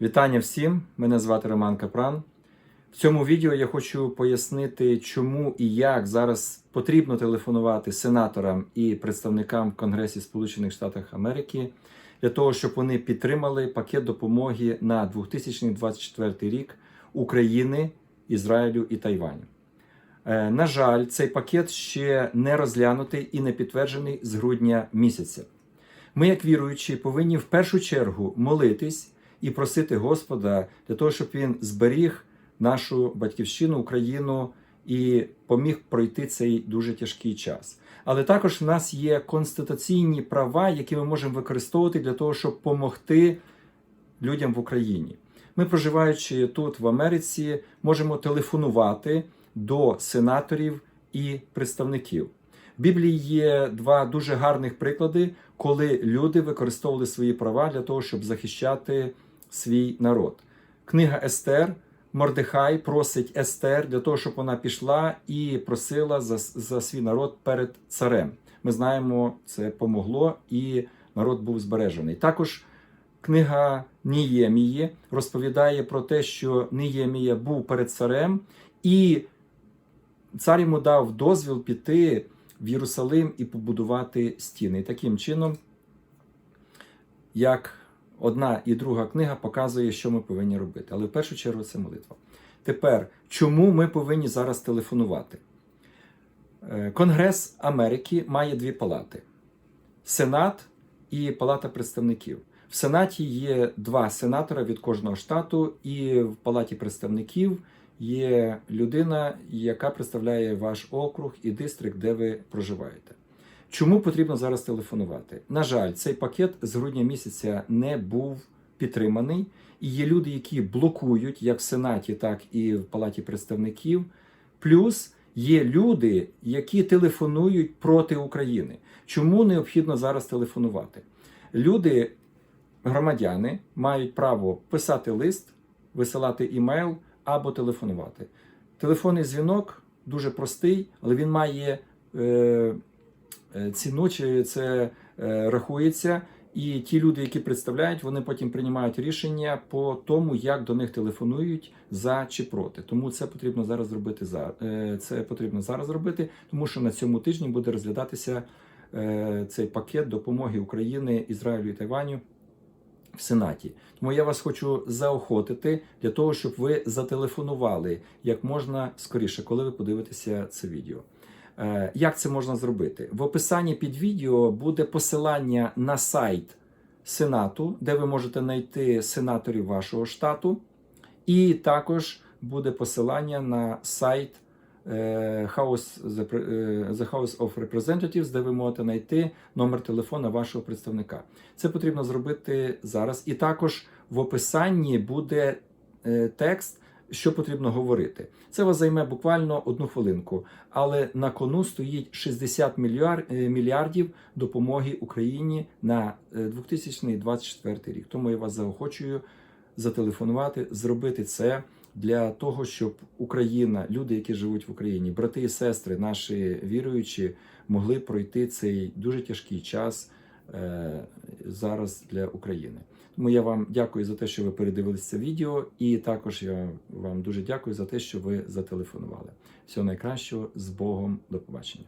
Вітання всім! Мене звати Роман Капран. В цьому відео я хочу пояснити, чому і як зараз потрібно телефонувати сенаторам і представникам в Конгресі Сполучених Штатів Америки для того, щоб вони підтримали пакет допомоги на 2024 рік України, Ізраїлю і Тайваню. Е, На жаль, цей пакет ще не розглянутий і не підтверджений з грудня місяця. Ми, як віруючі, повинні в першу чергу молитись і просити Господа для того, щоб він зберіг нашу батьківщину, Україну і поміг пройти цей дуже тяжкий час. Але також в нас є конституційні права, які ми можемо використовувати для того, щоб допомогти людям в Україні. Ми, проживаючи тут в Америці, можемо телефонувати до сенаторів і представників. В Біблії є два дуже гарних приклади, коли люди використовували свої права для того, щоб захищати свій народ. Книга Естер. Мордехай просить Естер для того, щоб вона пішла і просила за, за свій народ перед царем. Ми знаємо, це помогло, і народ був збережений. Також книга Ніємії розповідає про те, що Ніємія був перед царем, і цар йому дав дозвіл піти в Єрусалим і побудувати стіни. І таким чином, як одна і друга книга показує, що ми повинні робити. Але в першу чергу це молитва. Тепер, чому ми повинні зараз телефонувати? Е, Конгрес Америки має дві палати: Сенат і Палата представників. В Сенаті є два сенатора від кожного штату, і в Палаті представників є людина, яка представляє ваш округ і дистрикт, де ви проживаєте. Чому потрібно зараз телефонувати? На жаль, цей пакет з грудня місяця не був підтриманий, і є люди, які блокують як в Сенаті, так і в Палаті представників. Плюс є люди, які телефонують проти України. Чому необхідно зараз телефонувати? Люди, громадяни, мають право писати лист, висилати імейл або телефонувати. Телефонний дзвінок дуже простий, але він має. Е, ціну, чи це е, рахується. І ті люди, які представляють, вони потім приймають рішення по тому, як до них телефонують за чи проти. Тому це потрібно зараз зробити за е, це потрібно зараз зробити, тому що на цьому тижні буде розглядатися е, цей пакет допомоги України, Ізраїлю і Тайваню в Сенаті. Тому я вас хочу заохотити для того, щоб ви зателефонували як можна скоріше, коли ви подивитеся це відео. Е, Як це можна зробити? В описанні під відео буде посилання на сайт Сенату, де ви можете знайти сенаторів вашого штату, і також буде посилання на сайт е, House, The House of Representatives, де ви можете знайти номер телефона вашого представника. Це потрібно зробити зараз. І також в описанні буде е, текст що потрібно говорити. Це вас займе буквально одну хвилинку, але на кону стоїть 60 мільярд, мільярдів допомоги Україні на 2024 рік. Тому я вас заохочую зателефонувати, зробити це для того, щоб Україна, люди, які живуть в Україні, брати і сестри, наші віруючі, могли пройти цей дуже тяжкий час е, зараз для України. Тому я вам дякую за те, що ви передивилися це відео, і також я вам дуже дякую за те, що ви зателефонували. Всього найкращого з Богом, до побачення.